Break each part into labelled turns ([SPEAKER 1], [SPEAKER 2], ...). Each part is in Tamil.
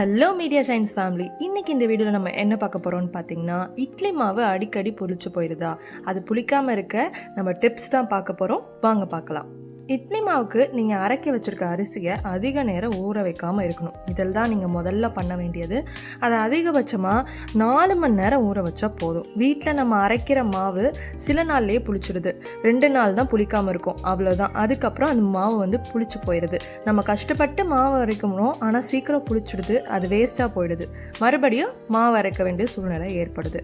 [SPEAKER 1] ஹலோ மீடியா சயின்ஸ் ஃபேமிலி இன்னைக்கு இந்த வீடியோவில் நம்ம என்ன பார்க்க போகிறோம்னு பார்த்தீங்கன்னா இட்லி மாவு அடிக்கடி புளிச்சு போயிடுதா அது புளிக்காமல் இருக்க நம்ம டிப்ஸ் தான் பார்க்க போகிறோம் வாங்க பார்க்கலாம். இட்லி மாவுக்கு நீங்கள் அரைக்க வச்சுருக்க அரிசியை அதிக நேரம் ஊற வைக்காமல் இருக்கணும். இதில் தான் நீங்கள் முதல்ல பண்ண வேண்டியது. அதை அதிகபட்சமாக நாலு மணி நேரம் ஊற வச்சா போதும். வீட்டில் நம்ம அரைக்கிற மாவு சில நாள்லேயே புளிச்சிடுது ரெண்டு நாள் தான் புளிக்காமல் இருக்கும். அவ்வளோதான் அதுக்கப்புறம் அந்த மாவு வந்து புளிச்சு போயிடுது நம்ம கஷ்டப்பட்டு மாவு அரைக்கணும் ஆனால் சீக்கிரம் புளிச்சிடுது. அது வேஸ்ட்டாக போயிடுது. மறுபடியும் மாவு அரைக்க வேண்டிய சூழ்நிலை ஏற்படுது.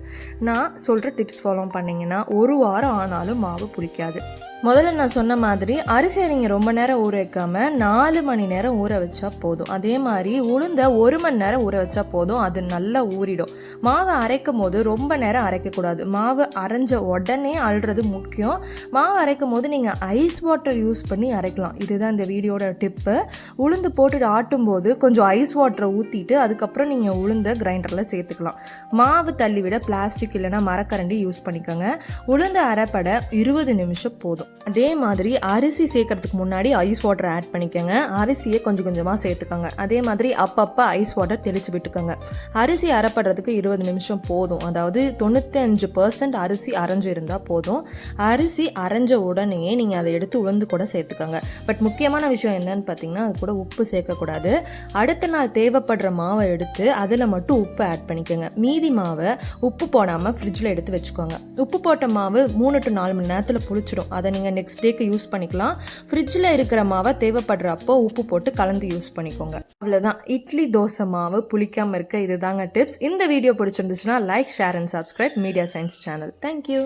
[SPEAKER 1] நான் சொல்கிற டிப்ஸ் ஃபாலோ பண்ணிங்கன்னா ஒரு வாரம் ஆனாலும் மாவு புளிக்காது. முதல்ல நான் சொன்ன மாதிரி அரிசி அரிசியை நீங்கள் ரொம்ப நேரம் ஊற வைக்காமல் நாலு மணி நேரம் ஊற வச்சா போதும். அதே மாதிரி உளுந்த ஒரு மணி நேரம் ஊற வச்சா போதும். அது நல்லா ஊறிடும். மாவை அரைக்கும் போது ரொம்ப நேரம் அரைக்கக்கூடாது. மாவு அரைஞ்ச உடனே அழுறது முக்கியம். மாவு அரைக்கும் போது நீங்கள் ஐஸ் வாட்டர் யூஸ் பண்ணி அரைக்கலாம். இதுதான் இந்த வீடியோட டிப்பு. உளுந்து போட்டுட்டு ஆட்டும் போது கொஞ்சம் ஐஸ் வாட்டரை ஊற்றிட்டு அதுக்கப்புறம் நீங்கள் உளுந்த கிரைண்டரில் சேர்த்துக்கலாம். மாவு தள்ளிவிட பிளாஸ்டிக் இல்லைன்னா மரக்கரண்டி யூஸ் பண்ணிக்கோங்க. உளுந்து அரைப்பட இருபது நிமிஷம் போதும். அதே மாதிரி அரிசி சேர்க்கறதுக்கு முன்னாடி ஐஸ் வாட்டர் ஆட் பண்ணிக்கோங்க. அரிசியை கொஞ்சம் கொஞ்சமாக சேர்த்துக்கோங்க. அதே மாதிரி அப்பப்போ ஐஸ் வாட்டர் தெளித்து விட்டுக்கோங்க. அரிசி அரைப்படுறதுக்கு இருபது நிமிஷம் போதும். அதாவது தொண்ணூத்தஞ்சு பர்சன்ட் அரிசி அரைஞ்சு இருந்தால் போதும். அரிசி அரைஞ்ச உடனே நீங்கள் அதை எடுத்து உளுந்து கூட சேர்த்துக்கோங்க. பட் முக்கியமான விஷயம் என்னன்னு பார்த்தீங்கன்னா அது கூட உப்பு சேர்க்கக்கூடாது. அடுத்த நாள் தேவைப்படுற மாவை எடுத்து அதில் மட்டும் உப்பு ஆட் பண்ணிக்கோங்க. மீதி மாவை உப்பு போடாமல் ஃப்ரிட்ஜில் எடுத்து வச்சுக்கோங்க. உப்பு போட்ட மாவு மூணு டு நாலு மணி நேரத்தில் புளிச்சிடும் அதை நீங்கள் நெக்ஸ்ட் டேக்கு யூஸ் பண்ணிக்கலாம். ஃப்ரிட்ஜில் இருக்கிற மாவை தேவைப்படுறப்போ உப்பு போட்டு கலந்து யூஸ் பண்ணிக்கோங்க. அவ்வளோதான் இட்லி தோசை மாவு புளிக்காமல் இருக்க இதுதாங்க டிப்ஸ் இந்த வீடியோ பிடிச்சிருந்துச்சுன்னா like share and subscribe media science channel thank you